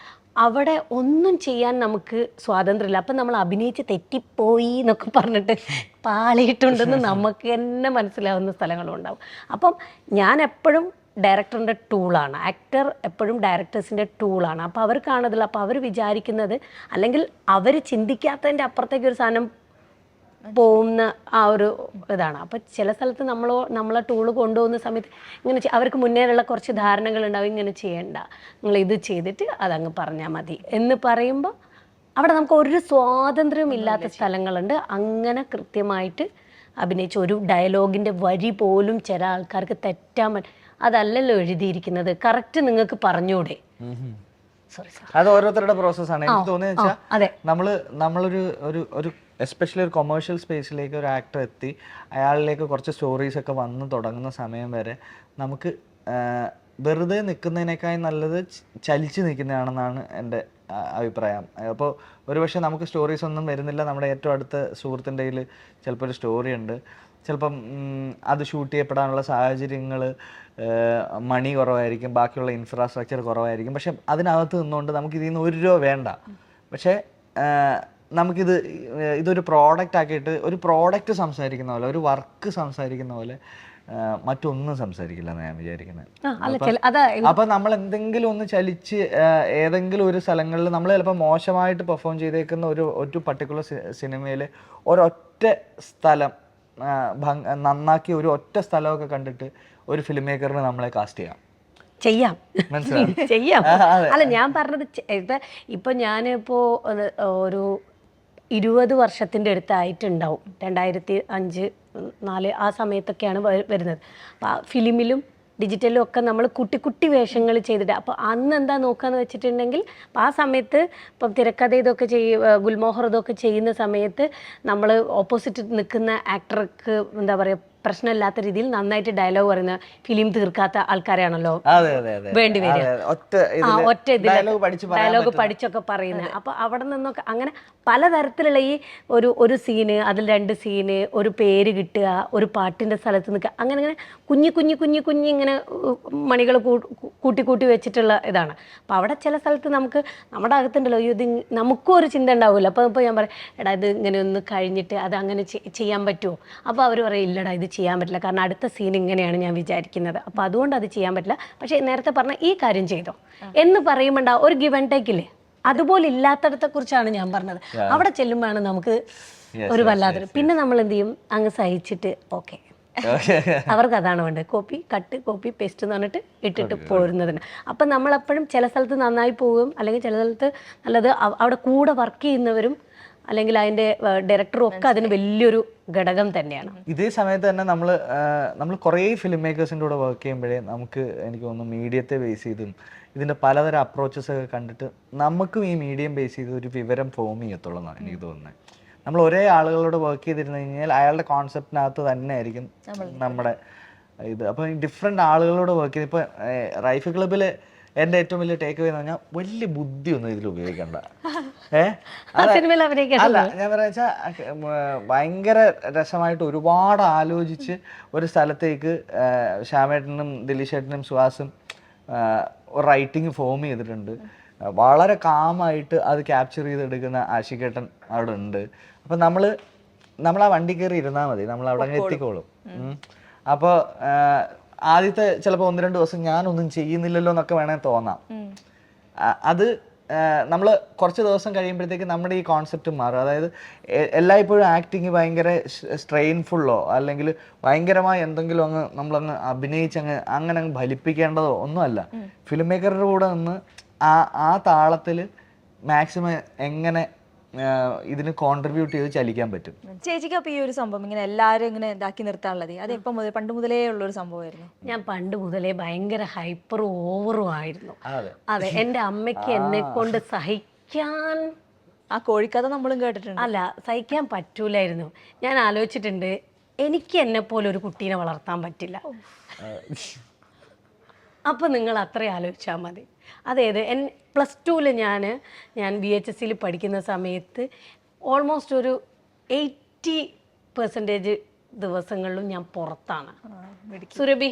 അവിടെ ഒന്നും ചെയ്യാൻ നമുക്ക് സ്വാതന്ത്ര്യമില്ല. അപ്പം നമ്മൾ അഭിനയിച്ച് തെറ്റിപ്പോയി എന്നൊക്കെ പറഞ്ഞിട്ട് പാളിയിട്ടുണ്ടെന്ന് നമുക്ക് തന്നെ മനസ്സിലാവുന്ന സ്ഥലങ്ങളും ഉണ്ടാവും അപ്പം ഞാൻ എപ്പോഴും ഡയറക്ടറിന്റെ ടൂളാണ്. ആക്ടർ എപ്പോഴും ഡയറക്ടേഴ്സിന്റെ ടൂളാണ്. അപ്പോൾ അവർക്കാണതിൽ അപ്പോൾ അവർ വിചാരിക്കുന്നത് അല്ലെങ്കിൽ അവർ ചിന്തിക്കാത്തതിന്റെ അപ്പുറത്തേക്ക് ഒരു സാധനം പോകുന്ന ആ ഒരു ഇതാണ്. അപ്പോൾ ചില സ്ഥലത്ത് നമ്മൾ നമ്മളെ ടൂൾ കൊണ്ടുപോകുന്ന സമയത്ത് ഇങ്ങനെ അവർക്ക് മുന്നേറുള്ള കുറച്ച് ധാരണകളുണ്ടാവും ഇങ്ങനെ ചെയ്യണ്ട. നിങ്ങൾ ഇത് ചെയ്തിട്ട് അതങ്ങ് പറഞ്ഞാൽ മതി. എന്ന് പറയുമ്പോൾ അവിടെ നമുക്ക് ഒരു സ്വാതന്ത്ര്യം ഇല്ലാത്ത സ്ഥലങ്ങളുണ്ട്. അങ്ങനെ കൃത്യമായിട്ട് അഭിനയിച്ച ഒരു ഡയലോഗിന്റെ വരി പോലും ചില ആൾക്കാർക്ക് തെറ്റാൻ പറ്റും അതല്ലല്ലോ എഴുതിയിരിക്കുന്നത്. കറക്റ്റ് നിങ്ങൾക്ക് പറഞ്ഞൂടെ. അത് ഓരോരുത്തരുടെ പ്രോസസ്സാണ് എനിക്ക് തോന്നിയെന്ന് വെച്ചാൽ നമ്മൾ നമ്മളൊരു ഒരു ഒരു എസ്പെഷ്യലി ഒരു കൊമേഴ്ഷ്യൽ സ്പേസിലേക്ക് ഒരു ആക്ടർ എത്തി അയാളിലേക്ക് കുറച്ച് സ്റ്റോറീസ് ഒക്കെ വന്ന് തുടങ്ങുന്ന സമയം വരെ നമുക്ക് വെറുതെ നിൽക്കുന്നതിനേക്കാൾ നല്ലത് ചലിച്ച് നിൽക്കുന്നതാണെന്നാണ് എന്റെ അഭിപ്രായം. അപ്പോൾ ഒരുപക്ഷെ നമുക്ക് സ്റ്റോറീസ് ഒന്നും വരുന്നില്ല. നമ്മുടെ ഏറ്റവും അടുത്ത സുഹൃത്തിന്റെ കയ്യിൽ ചിലപ്പോൾ ഒരു സ്റ്റോറി ഉണ്ട്. ചിലപ്പം അത് ഷൂട്ട് ചെയ്യപ്പെടാനുള്ള സാഹചര്യങ്ങൾ മണി കുറവായിരിക്കും. ബാക്കിയുള്ള ഇൻഫ്രാസ്ട്രക്ചർ കുറവായിരിക്കും. പക്ഷെ അതിനകത്ത് നിന്നുകൊണ്ട് നമുക്ക് ഇതിൽ നിന്ന് ഒരു രൂപ വേണ്ട. പക്ഷേ നമുക്കിത് ഇതൊരു പ്രോഡക്റ്റ് ആക്കിയിട്ട് ഒരു പ്രോഡക്റ്റ് സംസാരിക്കുന്ന പോലെ ഒരു വർക്ക് സംസാരിക്കുന്ന പോലെ മറ്റൊന്നും സംസാരിക്കില്ല എന്ന് ഞാൻ വിചാരിക്കുന്നത്. അപ്പൊ നമ്മൾ എന്തെങ്കിലും ഒന്ന് ചലിച്ച് ഏതെങ്കിലും ഒരു സ്ഥലങ്ങളിൽ നമ്മൾ ചിലപ്പോൾ മോശമായിട്ട് പെർഫോം ചെയ്തേക്കുന്ന ഒരു ഒരു പർട്ടിക്കുലർ സിനിമയിൽ ഒരൊറ്റ സ്ഥലം ഭംഗ- നന്നാക്കി ഒരു ഒറ്റ സ്ഥലമൊക്കെ കണ്ടിട്ട് ഒരു ഫിലിം മേക്കറിന് നമ്മളെ കാസ്റ്റ് ചെയ്യാം. ചെയ്യാം? ചെയ്യാം. അല്ല ഞാൻ പറഞ്ഞത് ഇപ്പൊ ഇപ്പൊ ഞാനിപ്പോ ഒരു ഇരുപത് വർഷത്തിന്റെ അടുത്തായിട്ടുണ്ടാവും. രണ്ടായിരത്തി അഞ്ച് നാല് ആ സമയത്തൊക്കെയാണ് വരുന്നത്. ഫിലിമിലും ഡിജിറ്റലും ഒക്കെ നമ്മൾ കുട്ടി കുട്ടി വേഷങ്ങൾ ചെയ്തിട്ട് അപ്പോൾ അന്ന് എന്താ നോക്കുകയെന്ന് വെച്ചിട്ടുണ്ടെങ്കിൽ ആ സമയത്ത് ഇപ്പം തിരക്കഥ ഇതൊക്കെ ചെയ്യ ഗുൽമോഹർ ഇതൊക്കെ ചെയ്യുന്ന സമയത്ത് നമ്മൾ ഓപ്പോസിറ്റ് നിൽക്കുന്ന ആക്ടർക്ക് എന്താ പറയുക പ്രശ്നമില്ലാത്ത രീതിയിൽ നന്നായിട്ട് ഡയലോഗ് പറയുന്ന ഫിലിം തീർക്കാത്ത ആൾക്കാരാണല്ലോ വേണ്ടി വരിക. ഒറ്റ ഡയലോഗ് പഠിച്ചൊക്കെ പറയുന്നത് അപ്പൊ അവിടെ നിന്നൊക്കെ അങ്ങനെ പലതരത്തിലുള്ള ഈ ഒരു ഒരു സീന് അതിൽ രണ്ട് സീന് ഒരു പേര് കിട്ടുക ഒരു പാട്ടിന്റെ സ്ഥലത്ത് നിൽക്കുക അങ്ങനെ അങ്ങനെ കുഞ്ഞു കുഞ്ഞു കുഞ്ഞു കുഞ്ഞു ഇങ്ങനെ മണികൾ കൂട്ടി കൂട്ടി വെച്ചിട്ടുള്ള ഇതാണ്. അപ്പൊ അവിടെ ചില സ്ഥലത്ത് നമുക്ക് നമ്മുടെ അകത്തുണ്ടല്ലോ ഇത് നമുക്കും ഒരു ചിന്ത ഉണ്ടാവില്ല അപ്പൊ ഇപ്പൊ ഞാൻ പറയാം എടാ ഇത് ഇങ്ങനെ ഒന്ന് കഴിഞ്ഞിട്ട് അത് അങ്ങനെ ചെയ്യാൻ പറ്റുമോ? അപ്പൊ അവർ പറയും ഇല്ലടാ ഇത് ചെയ്യാൻ പറ്റില്ല. കാരണം അടുത്ത സീൻ ഇങ്ങനെയാണ് ഞാൻ വിചാരിക്കുന്നത്. അപ്പോൾ അതുകൊണ്ട് അത് ചെയ്യാൻ പറ്റില്ല. പക്ഷേ നേരത്തെ പറഞ്ഞ ഈ കാര്യം ചെയ്തോ. എന്ന് പറയുമ്പോൾ ഒരു ഗിവ് ആൻഡ് ടേക്ക് അതുപോലെ ഇല്ലാത്തടത്തെ കുറിച്ചാണ് ഞാൻ പറഞ്ഞത്. അവിടെ ചെല്ലുമ്പോഴാണ് നമുക്ക് ഒരു വല്ലാത്തൊരു പിന്നെ നമ്മൾ എന്ത് ചെയ്യും? അങ്ങ് സഹിച്ചിട്ട് ഓക്കെ അവർക്ക് അതാണ് വേണ്ടത്. കോപ്പി കട്ട് കോപ്പി പേസ്റ്റ് എന്ന് പറഞ്ഞിട്ട് ഇട്ടിട്ട് പോരുന്നതിന്. അപ്പം നമ്മളെപ്പോഴും ചില സ്ഥലത്ത് നന്നായി പോകും. അല്ലെങ്കിൽ ചില സ്ഥലത്ത് നല്ലത് അവ- അവിടെ കൂടെ വർക്ക് ചെയ്യുന്നവരും അല്ലെങ്കിൽ അതിന്റെ ഡയറക്ടറും ഒക്കെ അതിന് വലിയൊരു ഘടകം തന്നെയാണ്. ഇതേ സമയത്ത് തന്നെ നമ്മൾ നമ്മൾ കുറേ ഫിലിം മേക്കേഴ്സിന്റെ കൂടെ വർക്ക് ചെയ്യുമ്പോഴേ നമുക്ക് എനിക്ക് തോന്നുന്നു മീഡിയത്തെ ബേസ് ചെയ്തും ഇതിന്റെ പലതരം അപ്രോച്ചസ് ഒക്കെ കണ്ടിട്ട് നമുക്കും ഈ മീഡിയം ബേസ് ചെയ്ത് ഒരു വിവരം ഫോം ചെയ്യത്തുള്ളൂ എന്നാണ് എനിക്ക് തോന്നുന്നത് നമ്മൾ ഒരേ ആളുകളോട് വർക്ക് ചെയ്തിരുന്നു കഴിഞ്ഞാൽ അയാളുടെ കോൺസെപ്റ്റിനകത്ത് തന്നെ ആയിരിക്കും നമ്മുടെ ഇത്. അപ്പോൾ ഡിഫറെന്റ് ആളുകളോട് വർക്ക് ചെയ്ത് ഇപ്പോൾ റൈഫ് ക്ലബ്ബിൽ എന്റെ ഏറ്റവും വലിയ ടേക്ക് അവേ എന്ന് പറഞ്ഞാൽ വലിയ ബുദ്ധിയൊന്നും ഇതിൽ ഉപയോഗിക്കണ്ട. ഏഹ് അല്ല ഞാൻ പറയാ വെച്ചാൽ ഭയങ്കര രസമായിട്ട് ഒരുപാട് ആലോചിച്ച് ഒരു സ്ഥലത്തേക്ക് ശ്യാമേട്ടനും ദിലീഷേട്ടനും സുഹാസും റൈറ്റിംഗ് ഫോം ചെയ്തിട്ടുണ്ട്. വളരെ കാമായിട്ട് അത് ക്യാപ്ചർ ചെയ്തെടുക്കുന്ന ആശികേട്ടൻ അവിടെ ഉണ്ട്. അപ്പം നമ്മൾ നമ്മൾ ആ വണ്ടി കയറി ഇരുന്നാൽ മതി. നമ്മൾ അവിടെ അങ്ങ് എത്തിക്കോളും. അപ്പോൾ ആദ്യത്തെ ചിലപ്പോൾ ഒന്ന് രണ്ട് ദിവസം ഞാനൊന്നും ചെയ്യുന്നില്ലല്ലോ എന്നൊക്കെ വേണേൽ തോന്നാം അത് നമ്മൾ കുറച്ച് ദിവസം കഴിയുമ്പോഴത്തേക്ക് നമ്മുടെ ഈ കോൺസെപ്റ്റ് മാറും. അതായത് എല്ലായ്പ്പോഴും ആക്ടിങ് ഭയങ്കര സ്ട്രെയിൻഫുള്ളോ അല്ലെങ്കിൽ ഭയങ്കരമായി എന്തെങ്കിലും അങ്ങ് നമ്മളങ്ങ് അഭിനയിച്ചങ്ങ് അങ്ങനെ അങ്ങ് ഫലിപ്പിക്കേണ്ടതോ ഒന്നുമല്ല. ഫിലിം മേക്കറുടെ കൂടെ നിന്ന് ആ ആ താളത്തിൽ മാക്സിമം എങ്ങനെ ഇതിന് കോൺട്രിബ്യൂട്ട് ചെയ്ത് ചലിക്കാൻ പറ്റും. ചേച്ചിക്ക് അപ്പൊ ഈ ഒരു സംഭവം ഇങ്ങനെ എല്ലാരും ഇങ്ങനെ ഇതാക്കി നിർത്താനുള്ളത് അത് എപ്പം മുതൽ പണ്ട് മുതലേ ഉള്ള ഒരു സംഭവമായിരുന്നു? ഞാൻ പണ്ട് മുതലേ ഭയങ്കര ഹൈപ്പറും ഓവറും ആയിരുന്നു. അതെ. എന്റെ എന്റെ അമ്മയ്ക്ക് എന്നെ കൊണ്ട് സഹിക്കാൻ ആ കോഴിക്കഥ നമ്മളും കേട്ടിട്ടുണ്ട്. അല്ല സഹിക്കാൻ പറ്റൂലായിരുന്നു. ഞാൻ ആലോചിച്ചിട്ടുണ്ട് എനിക്ക് എന്നെ പോലെ ഒരു കുട്ടീനെ വളർത്താൻ പറ്റില്ല. അപ്പൊ നിങ്ങൾ അത്രയും ആലോചിച്ചാൽ മതി. അതായത് എൻ പ്ലസ് ടുവിൽ ഞാൻ ഞാൻ ബി എച്ച് എസ് സിയിൽ പഠിക്കുന്ന സമയത്ത് ഓൾമോസ്റ്റ് ഒരു എയ്റ്റി പെർസെന്റേജ് ദിവസങ്ങളിലും ഞാൻ പുറത്താണ്. സുരഭി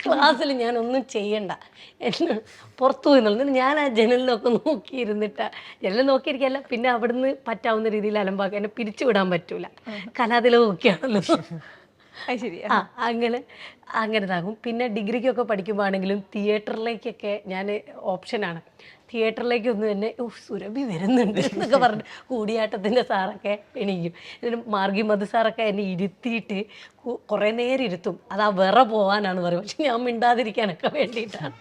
ക്ലാസ്സിൽ ഞാൻ ഒന്നും ചെയ്യണ്ട. എന്ന് പുറത്തു പോയി എന്നുള്ളത് ഞാൻ ആ ജനലിലൊക്കെ നോക്കിയിരുന്നിട്ട് ജനലിൽ നോക്കിയിരിക്കല്ല പിന്നെ അവിടുന്ന് പറ്റാവുന്ന രീതിയിൽ അലമ്പാക്കാൻ എന്നെ പിരിച്ചുവിടാൻ പറ്റൂല. കലാതിലൊക്കെയാണല്ലോ ആ അങ്ങനെ അങ്ങനെ ഇതാകും. പിന്നെ ഡിഗ്രിക്കൊക്കെ പഠിക്കുമ്പോഴാണെങ്കിലും തിയേറ്ററിലേക്കൊക്കെ ഞാൻ ഓപ്ഷനാണ് തിയേറ്ററിലേക്ക് ഒന്ന് തന്നെ ഓ സുരഭി വരുന്നുണ്ട് എന്നൊക്കെ പറഞ്ഞു കൂടിയാട്ടത്തിന്റെ സാറൊക്കെ എണീക്കും. ഇതിന് മാർഗി മധു സാറൊക്കെ എന്നെ ഇരുത്തിയിട്ട് കുറേ നേരം ഇരുത്തും. അത് ആ വിറ പോകാനാണ് പറയുക. പക്ഷെ ഞാൻ മിണ്ടാതിരിക്കാനൊക്കെ വേണ്ടിയിട്ടാണ്.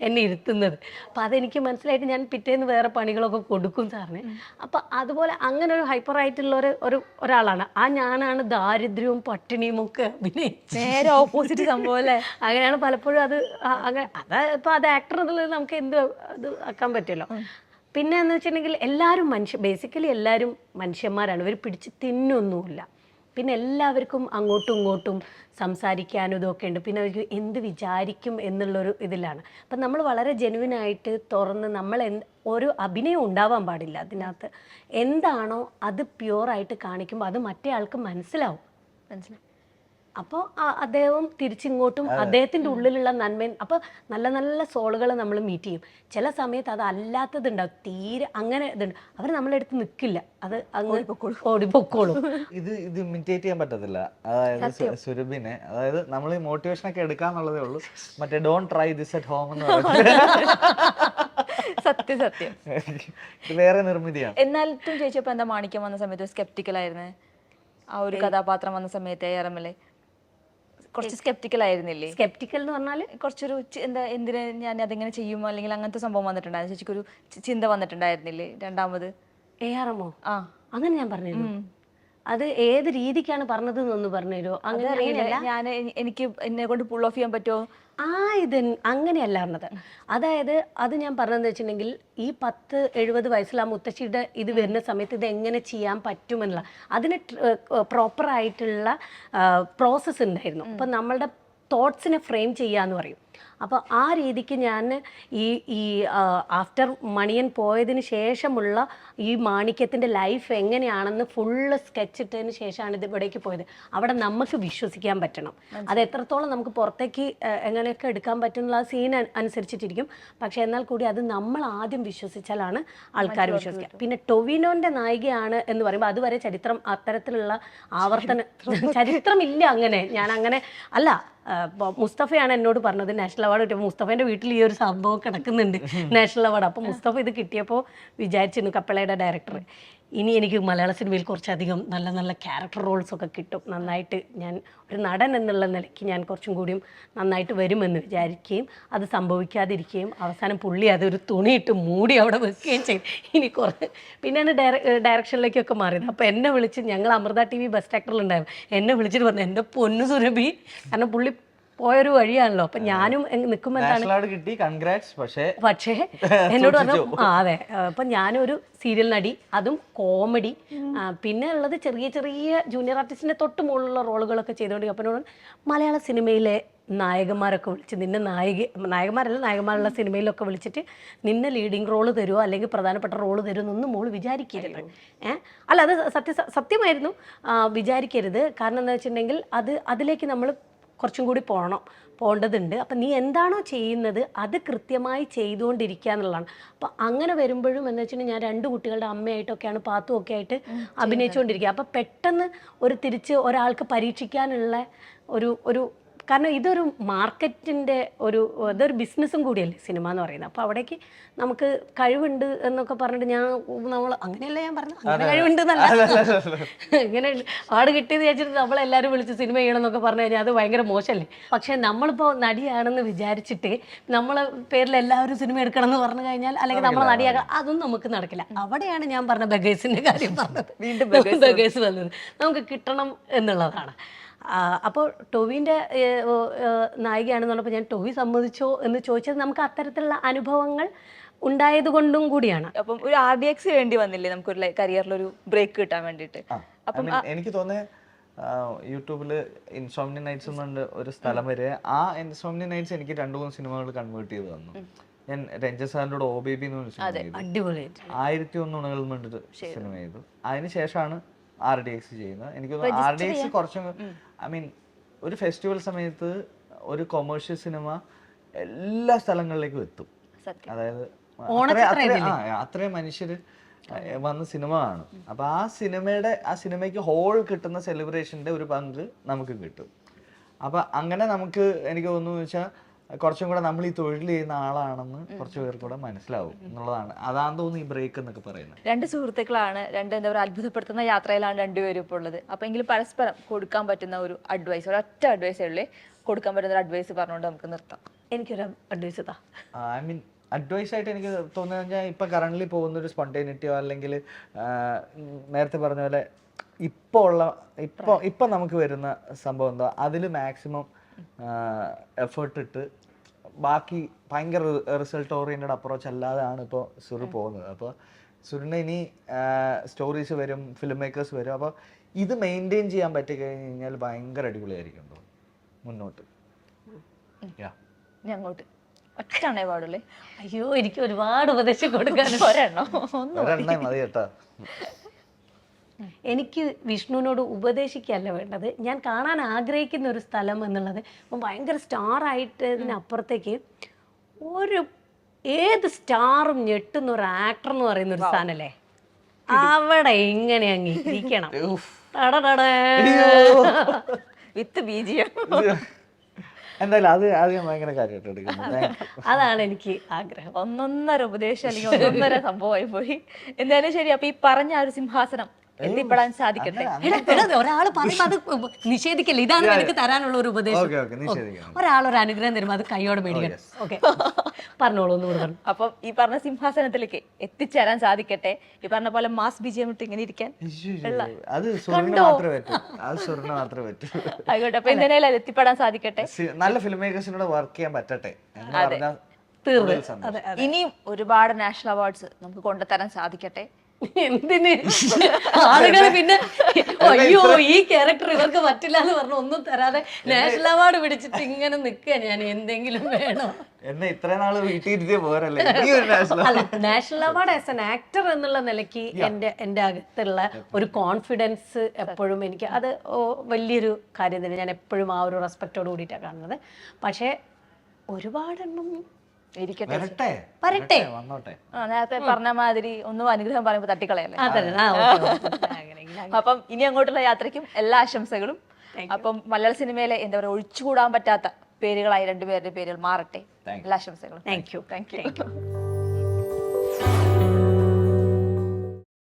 എന്നെ ഇരുത്തുന്നത്. അപ്പം അതെനിക്ക് മനസ്സിലായിട്ട് ഞാൻ പിറ്റേന്ന് വേറെ പണികളൊക്കെ കൊടുക്കും സാറിന്. അപ്പം അതുപോലെ അങ്ങനെ ഒരു ഹൈപ്പർ ആയിട്ടുള്ള ഒരു ഒരു ഒരാളാണ്. ആ ഞാനാണ് ദാരിദ്ര്യവും പട്ടിണിയും ഒക്കെ അഭിനയിച്ചത് നേരെ ഓപ്പോസിറ്റ് സംഭവം അല്ലേ? അങ്ങനെയാണ് പലപ്പോഴും അത് അങ്ങനെ അത് ഇപ്പം അത് ആക്ടർ എന്നുള്ളത് നമുക്ക് എന്ത് ഇത് ആക്കാൻ പറ്റുമല്ലോ. പിന്നെ എന്ന് വെച്ചിട്ടുണ്ടെങ്കിൽ എല്ലാവരും മനുഷ്യ ബേസിക്കലി എല്ലാവരും മനുഷ്യന്മാരാണ്. ഇവർ പിടിച്ച് തിന്നൊന്നുമില്ല. പിന്നെ എല്ലാവർക്കും അങ്ങോട്ടും ഇങ്ങോട്ടും സംസാരിക്കാനും ഇതൊക്കെ ഉണ്ട്. പിന്നെ അവർക്ക് എന്ത് വിചാരിക്കും എന്നുള്ളൊരു ഇതിലാണ്. അപ്പം നമ്മൾ വളരെ ജെനുവിനായിട്ട് തുറന്ന് നമ്മൾ എന്ത് ഒരു അഭിനയം ഉണ്ടാവാൻ പാടില്ല. അതിനകത്ത് എന്താണോ അത് പ്യുവറായിട്ട് കാണിക്കുമ്പോൾ അത് മറ്റേ ആൾക്ക് മനസ്സിലാവും. മനസ്സിലായി അപ്പോൾ അദ്ദേഹം തിരിച്ചിങ്ങോട്ടും അദ്ദേഹത്തിന്റെ ഉള്ളിലുള്ള നന്മ അപ്പോൾ നല്ല നല്ല സോളുകൾ നമ്മൾ മീറ്റ് ചെയ്യും. ചില സമയത്ത് അത് അല്ലാത്തതുണ്ടാവും. തീരെ അങ്ങനെ ഇതുണ്ട്. അവർ നമ്മളെടുത്ത് നിൽക്കില്ല അത് അങ്ങനെ ഓടിപ്പൊക്കോളും. ഇത് ഇത് ഇമിറ്റേറ്റ് ചെയ്യാൻ പറ്റത്തില്ല. അതായത് സുരഭിനെ. അതായത് നമ്മൾ ഈ മോട്ടിവേഷൻ ഒക്കെ എടുക്കാന്നുള്ളതേ ഉള്ളൂ. മറ്റേ don't try this at home എന്ന് സത്യം സത്യം. വേറെ നിർമ്മിതിയാണ്. എന്നാലും ചേച്ചിയപ്പോ എന്താ മാണിക്യം വന്ന സമയത്ത് സ്കെപ്റ്റിക്കൽ ആയിരുന്നേ? ആ ഒരു കഥാപാത്രം വന്ന സമയത്ത് ഏറമ്മലെ കുറച്ച് സ്കെപ്റ്റിക്കൽ ആയിരുന്നില്ലേ? സ്കെപ്റ്റിക്കൽ എന്ന് പറഞ്ഞാൽ കുറച്ചൊരു എന്താ എന്തിന് ഞാൻ അതെങ്ങനെ ചെയ്യും? അല്ലെങ്കിൽ അങ്ങനത്തെ സംഭവം വന്നിട്ടുണ്ടായിരുന്നു ചേച്ചിക്കൊരു ഒരു ചിന്ത വന്നിട്ടുണ്ടായിരുന്നില്ലേ? രണ്ടാമത്? എ ആർ എമ്മോ? ആ. അങ്ങനെ ഞാൻ പറഞ്ഞിരുന്നു. അത് ഏത് രീതിക്കാണ് പറഞ്ഞത് എന്നൊന്ന് പറഞ്ഞുതരുമോ അങ്ങനെ ഞാൻ എനിക്ക് എന്നെ കൊണ്ട് പുൾ ഓഫ് ചെയ്യാൻ പറ്റുമോ? ആ ഇത് അങ്ങനെയല്ല പറഞ്ഞത്. അതായത് അത് ഞാൻ പറഞ്ഞതെന്ന് വെച്ചിട്ടുണ്ടെങ്കിൽ ഈ പത്ത് എഴുപത് വയസ്സിൽ ആ മുത്തശ്ശിയുടെ ഇത് വരുന്ന സമയത്ത് ഇത് എങ്ങനെ ചെയ്യാൻ പറ്റുമെന്നുള്ള അതിന് പ്രോപ്പറായിട്ടുള്ള പ്രോസസ്സ് ഉണ്ടായിരുന്നു. അപ്പം നമ്മളുടെ തോട്ട്സിനെ ഫ്രെയിം ചെയ്യാന്ന് പറയും. അപ്പോൾ ആ രീതിക്ക് ഞാൻ ഈ ഈ ആഫ്റ്റർ മണിയൻ പോയതിന് ശേഷമുള്ള ഈ മാണിക്യത്തിന്റെ ലൈഫ് എങ്ങനെയാണെന്ന് ഫുള്ള് സ്കെച്ച് ഇട്ടതിന് ശേഷമാണ് ഇത് ഇവിടേക്ക് പോയത്. അവിടെ നമുക്ക് വിശ്വസിക്കാൻ പറ്റണം. അത് എത്രത്തോളം നമുക്ക് പുറത്തേക്ക് എങ്ങനെയൊക്കെ എടുക്കാൻ പറ്റുന്ന ആ സീൻ അനുസരിച്ചിട്ടിരിക്കും. പക്ഷേ എന്നാൽ കൂടി അത് നമ്മൾ ആദ്യം വിശ്വസിച്ചാലാണ് ആൾക്കാർ വിശ്വസിക്കുക. പിന്നെ ടൊവിനോന്റെ നായികയാണ് എന്ന് പറയുമ്പോൾ അതുവരെ ചരിത്രം അത്തരത്തിലുള്ള ആവർത്തന ചരിത്രമില്ല അങ്ങനെ. ഞാൻ അങ്ങനെ അല്ല മുസ്തഫയാണ് എന്നോട് പറഞ്ഞത് നാഷണൽ അവാർഡ് കിട്ടിയപ്പോൾ മുസ്തഫേന്റെ വീട്ടിൽ ഈ ഒരു സംഭവം കിടക്കുന്നുണ്ട്. നാഷണൽ അവാർഡ് അപ്പോൾ മുസ്തഫ ഇത് കിട്ടിയപ്പോൾ വിചാരിച്ചിരുന്നു കപ്പളയുടെ ഡയറക്ടർ ഇനി എനിക്ക് മലയാള സിനിമയിൽ കുറച്ചധികം നല്ല നല്ല ക്യാരക്ടർ റോൾസ് ഒക്കെ കിട്ടും. നന്നായിട്ട് ഞാൻ ഒരു നടൻ എന്നുള്ള നിലയ്ക്ക് ഞാൻ കുറച്ചും കൂടിയും നന്നായിട്ട് വരുമെന്ന് വിചാരിക്കുകയും അത് സംഭവിക്കാതിരിക്കുകയും അവസാനം പുള്ളി അതൊരു തുണിയിട്ട് മൂടി അവിടെ വെക്കുകയും ചെയ്തു. ഇനി കുറേ പിന്നെയാണ് ഡയറ ഡയറക്ഷനിലേക്കൊക്കെ മാറിയത്. അപ്പോൾ എന്നെ വിളിച്ച് ഞങ്ങൾ അമൃത ടി വി ബെസ്റ്റ് ആക്ടറിലുണ്ടായിരുന്നു എന്നെ വിളിച്ചിട്ട് പറഞ്ഞു എന്റെ പൊന്നു സുരഭി. കാരണം പുള്ളി പോയൊരു വഴിയാണല്ലോ. അപ്പൊ ഞാനും നിൽക്കുമ്പോൾ എന്താണ്? നാഷണൽ അവാർഡ് കിട്ടി. കൺഗ്രാറ്റ്സ് പക്ഷേ പക്ഷേ എന്നോട് പറഞ്ഞു ആ അതെ. അപ്പൊ ഞാനൊരു സീരിയൽ നടി അതും കോമഡി. പിന്നെ ഉള്ളത് ചെറിയ ചെറിയ ജൂനിയർ ആർട്ടിസ്റ്റിന്റെ തൊട്ട് മുകളിലുള്ള റോളുകളൊക്കെ ചെയ്തുകൊണ്ട് അപ്പൊ എന്നോട് മലയാള സിനിമയിലെ നായകന്മാരൊക്കെ വിളിച്ച് നിന്നെ നായിക നായകന്മാരല്ല നായകന്മാരുള്ള സിനിമയിലൊക്കെ വിളിച്ചിട്ട് നിന്നെ ലീഡിങ് റോൾ തരുമോ അല്ലെങ്കിൽ പ്രധാനപ്പെട്ട റോൾ തരുമോ എന്നൊന്നും മോൾ വിചാരിക്കരുത്. ഏഹ് അല്ല അത് സത്യ സത്യമായിരുന്നു. വിചാരിക്കരുത്. കാരണം എന്താ വെച്ചിട്ടുണ്ടെങ്കിൽ അത് അതിലേക്ക് നമ്മൾ കുറച്ചും കൂടി പോകണം പോകേണ്ടതുണ്ട് അപ്പം നീ എന്താണോ ചെയ്യുന്നത് അത് കൃത്യമായി ചെയ്തുകൊണ്ടിരിക്കുക എന്നുള്ളതാണ്. അപ്പം അങ്ങനെ വരുമ്പോഴും എന്ന് വെച്ചിട്ടുണ്ടെങ്കിൽ ഞാൻ രണ്ട് കുട്ടികളുടെ അമ്മയായിട്ടൊക്കെയാണ് പാത്തും ഒക്കെ ആയിട്ട് അഭിനയിച്ചുകൊണ്ടിരിക്കുക. അപ്പം പെട്ടെന്ന് ഒരു തിരിച്ച് ഒരാൾക്ക് പരീക്ഷിക്കാനുള്ള ഒരു ഒരു കാരണം ഇതൊരു മാർക്കറ്റിന്റെ ഒരു ഇതൊരു ബിസിനസ്സും കൂടിയല്ലേ സിനിമ എന്ന് പറയുന്നത്. അപ്പോൾ അവിടേക്ക് നമുക്ക് കഴിവുണ്ട് എന്നൊക്കെ പറഞ്ഞിട്ട് ഞാൻ നമ്മൾ അങ്ങനെയല്ല ഞാൻ പറഞ്ഞു അങ്ങനെ കഴിവുണ്ട് എന്നല്ല ഇങ്ങനെ ആട് കിട്ടിയത് വിചാരിച്ചിട്ട് നമ്മളെല്ലാവരും വിളിച്ച് സിനിമ ചെയ്യണം എന്നൊക്കെ പറഞ്ഞു കഴിഞ്ഞാൽ അത് ഭയങ്കര മോശമല്ലേ? പക്ഷേ നമ്മളിപ്പോൾ നടിയാണെന്ന് വിചാരിച്ചിട്ട് നമ്മളെ പേരിൽ എല്ലാവരും സിനിമ എടുക്കണം എന്ന് പറഞ്ഞു കഴിഞ്ഞാൽ അല്ലെങ്കിൽ നമ്മൾ നടിയാകാം അതൊന്നും നമുക്ക് നടക്കില്ല. അവിടെയാണ് ഞാൻ പറഞ്ഞ ബഗേഴ്സിന്റെ കാര്യം പറഞ്ഞത്. വീണ്ടും ബഗേഴ്സ് വന്നത്. നമുക്ക് കിട്ടണം എന്നുള്ളതാണ്. അപ്പോൾ ടൊവിന്റെ നായികയാണെന്നുള്ളപ്പോൾ ഞാൻ ടോവി സമ്മതിച്ചോ എന്ന് ചോദിച്ചത് നമുക്ക് അത്തരത്തിലുള്ള അനുഭവങ്ങൾ ഉണ്ടായത് കൊണ്ടും കൂടിയാണ്. അപ്പം ഒരു ആർ ഡി എക്സ് വേണ്ടി വന്നില്ലേ? നമുക്കൊരു കരിയറിലൊരു ബ്രേക്ക് കിട്ടാൻ വേണ്ടിയിട്ട്. അപ്പം എനിക്ക് തോന്നുന്നത് യൂട്യൂബിൽ ഇൻസോമിനി നൈറ്റ്സ് എന്നുണ്ട് ഒരു സ്ഥലം വരെ ആ ഇൻസോമിനി നൈറ്റ്സ് എനിക്ക് രണ്ടു മൂന്ന് സിനിമകൾ കൺവേർട്ട് ചെയ്ത് തന്നു. ഞാൻ രഞ്ജൻ സാറിന്റെ ബി ബേബി എന്ന് പറഞ്ഞ ആയിരത്തി ഒന്ന് ഉണകൾ സിനിമ ചെയ്തു. അതിനുശേഷമാണ് ആർ ഡി എക്സ് ചെയ്യുന്നത്. എനിക്ക് തോന്നുന്നു ആർ ഡി എക്സ് കുറച്ചും ഐ മീൻ ഒരു ഫെസ്റ്റിവൽ സമയത്ത് ഒരു കൊമേഴ്ഷ്യൽ സിനിമ എല്ലാ സ്ഥലങ്ങളിലേക്കും എത്തും. അതായത് അത്രയും- മനുഷ്യർ വന്ന് സിനിമ കാണും. അപ്പൊ ആ സിനിമയുടെ ആ സിനിമയ്ക്ക് ഹോൾ കിട്ടുന്ന സെലിബ്രേഷന്റെ ഒരു പങ്ക് നമുക്ക് കിട്ടും. അപ്പൊ അങ്ങനെ നമുക്ക് എനിക്ക് തോന്നുന്നു വെച്ചാൽ കുറച്ചും കൂടെ നമ്മൾ ഈ തൊഴിൽ ചെയ്യുന്ന ആളാണെന്ന് കുറച്ച് പേർക്ക് കൂടെ മനസ്സിലാവും എന്നുള്ളതാണ്. അതാണ് തോന്നുന്നു ഈ ബ്രേക്ക് എന്നൊക്കെ പറയുന്നത്. രണ്ട് സുഹൃത്തുക്കളാണ് രണ്ട് എന്താ പറയുക അത്ഭുതപ്പെടുത്തുന്ന യാത്രയിലാണ് രണ്ടുപേരും ഇപ്പോൾ ഉള്ളത്. അപ്പോൾ എങ്കിലും പരസ്പരം കൊടുക്കാൻ പറ്റുന്ന ഒരു അഡ്വൈസ് ഒരൊറ്റ അഡ്വൈസേ ഉള്ളേ കൊടുക്കാൻ പറ്റുന്ന ഒരു അഡ്വൈസ് പറഞ്ഞുകൊണ്ട് നമുക്ക് നിർത്താം. എനിക്കൊരു അഡ്വൈസ് താ. ഐ മീൻ അഡ്വൈസ് ആയിട്ട് എനിക്ക് തോന്നുന്നത് ഇപ്പൊ കറണ്ട്ലി പോകുന്ന ഒരു സ്പോണ്ടേനിറ്റിയോ അല്ലെങ്കിൽ നേരത്തെ പറഞ്ഞ പോലെ ഇപ്പോൾ ഉള്ള ഇപ്പോൾ ഇപ്പം നമുക്ക് വരുന്ന സംഭവം എന്തോ? അതിൽ മാക്സിമം എഫേർട്ട് ഇട്ട്. ബാക്കി ഭയങ്കര റിസൾട്ട് ഓറിയന്റഡ് അപ്രോച്ച് അല്ലാതെയാണ് ഇപ്പോൾ സുരു പോകുന്നത്. അപ്പോൾ സുറിന് ഇനി സ്റ്റോറീസ് വരും ഫിലിം മേക്കേഴ്സ് വരും. അപ്പോൾ ഇത് മെയിന്റെയിൻ ചെയ്യാൻ പറ്റി കഴിഞ്ഞ് കഴിഞ്ഞാൽ ഭയങ്കര അടിപൊളിയായിരിക്കും മുന്നോട്ട്. ഞങ്ങോട്ട് ഒറ്റണേ പാടുള്ളേ. അയ്യോ എനിക്ക് ഒരുപാട് ഉപദേശം കൊടുക്കാൻ ഒരെണ്ണം. ഒന്നും മതി കേട്ടോ. എനിക്ക് വിഷ്ണുവിനോട് ഉപദേശിക്കല്ല വേണ്ടത്. ഞാൻ കാണാൻ ആഗ്രഹിക്കുന്ന ഒരു സ്ഥലം എന്നുള്ളത് ഇപ്പം ഭയങ്കര സ്റ്റാർ ആയിട്ടതിനപ്പുറത്തേക്ക് ഒരു ഏത് സ്റ്റാറും ഞെട്ടുന്ന ഒരു ആക്ടർ എന്ന് പറയുന്ന ഒരു സ്ഥാനല്ലേ അവിടെ ഇങ്ങനെ അങ്ങ് ഇരിക്കണം. വിത്ത് ബീജിയം. എന്തായാലും അത് ആദ്യം ഞാൻ ഭയങ്കര കാര്യമായിട്ട് എടുക്കുന്നു. അതാണ് എനിക്ക് ആഗ്രഹം. ഒന്നൊന്നര ഉപദേശം അല്ലെങ്കിൽ ഒന്നൊന്നര സംഭവമായി പോയി. എന്തായാലും ശരി അപ്പൊ ഈ പറഞ്ഞ ആ ഒരു സിംഹാസനം എത്തിപ്പെടാൻ സാധിക്കട്ടെ? ഒരാൾ പറയുമ്പോൾ അത് നിഷേധിക്കില്ല? ഇതാണ് എനിക്ക് തരാനുള്ള ഒരു ഉപദേശം. ഓക്കെ ഓക്കെ നിഷേധിക്കണം. ഒരാൾ ഒരു അനുഗ്രഹം തരുമ്പോൾ അത് കൈയോടെ മേടിക്കണം. ഓക്കെ. പറഞ്ഞോളൂ ഒന്നുകൂടെ പറഞ്ഞു. അപ്പം ഈ പറഞ്ഞ സിംഹാസനത്തിലേക്ക് എത്തിച്ചേരാൻ സാധിക്കട്ടെ. ഈ പറഞ്ഞ പോലെ മാസ് ബിജയം ഇട്ട് ഇങ്ങനെ ഇരിക്കാൻ അത് ആയിക്കോട്ടെ അപ്പൊ എന്തിനായാലും അത് എത്തിപ്പെടാൻ സാധിക്കട്ടെ. നല്ല ഫിലിം മേക്കേഴ്സിനോട് വർക്ക് ചെയ്യാൻ പറ്റട്ടെ. ഇനിയും ഒരുപാട് നാഷണൽ അവാർഡ്സ് നമുക്ക് കൊണ്ടുതരാൻ സാധിക്കട്ടെ. എന്തിന്? ആളുകൾ പിന്നെ അയ്യോ ഈ ക്യാരക്ടർ ഇവർക്ക് പറ്റില്ല എന്ന് പറഞ്ഞു ഒന്നും തരാതെ നാഷണൽ അവാർഡ് പിടിച്ചിട്ട് ഇങ്ങനെ നിൽക്കുക ഞാൻ എന്തെങ്കിലും വേണോ? എന്നെ ഇത്ര നാൾ വീട്ടിൽ പോരല്ലേ? National award as an actor എന്നുള്ള നിലയ്ക്ക് എന്റെ എന്റെ അകത്തുള്ള ഒരു കോൺഫിഡൻസ് എപ്പോഴും എനിക്ക് അത് വലിയൊരു കാര്യം തന്നെ. ഞാൻ എപ്പോഴും ആ ഒരു റെസ്പെക്റ്റോട് കൂടിയിട്ടാണ് കാണുന്നത്. പക്ഷേ ഒരുപാടെണ്ണം ഇരിക്കട്ടെ. വരട്ടെ. വരട്ടെ. വന്നോട്ടെ. ആ നേരത്തെ പറഞ്ഞ മാതിരി ഒന്നും അനുഗ്രഹം പറയുമ്പോൾ തട്ടിക്കളയല്ലേ? അപ്പം ഇനി അങ്ങോട്ടുള്ള യാത്രയ്ക്കും എല്ലാ ആശംസകളും. അപ്പം മലയാള സിനിമയിലെ എന്താ പറയുക ഒഴിച്ചുകൂടാൻ പറ്റാത്ത പേരുകളായി രണ്ടുപേരുടെ പേരുകൾ മാറട്ടെ. എല്ലാ ആശംസകളും. Thank you thank you